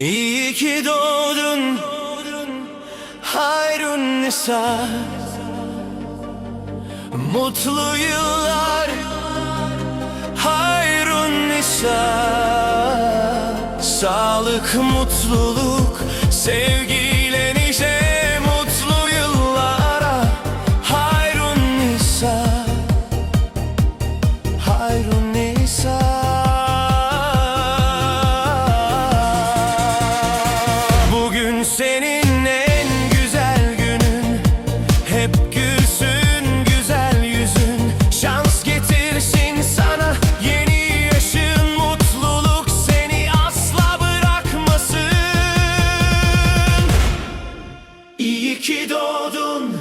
İyi ki doğdun Hayrun Nisa. Mutlu yıllar Hayrun Nisa. Sağlık, mutluluk, sevgiyle doğdun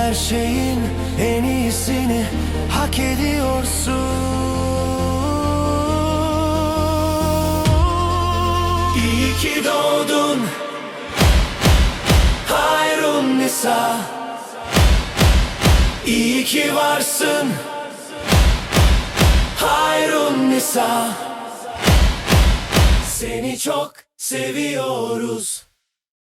her şeyin en iyisini hak ediyorsun. İyi ki doğdun. Hayrun Nisa. İyi ki varsın. Hayrun Nisa. Seni çok seviyoruz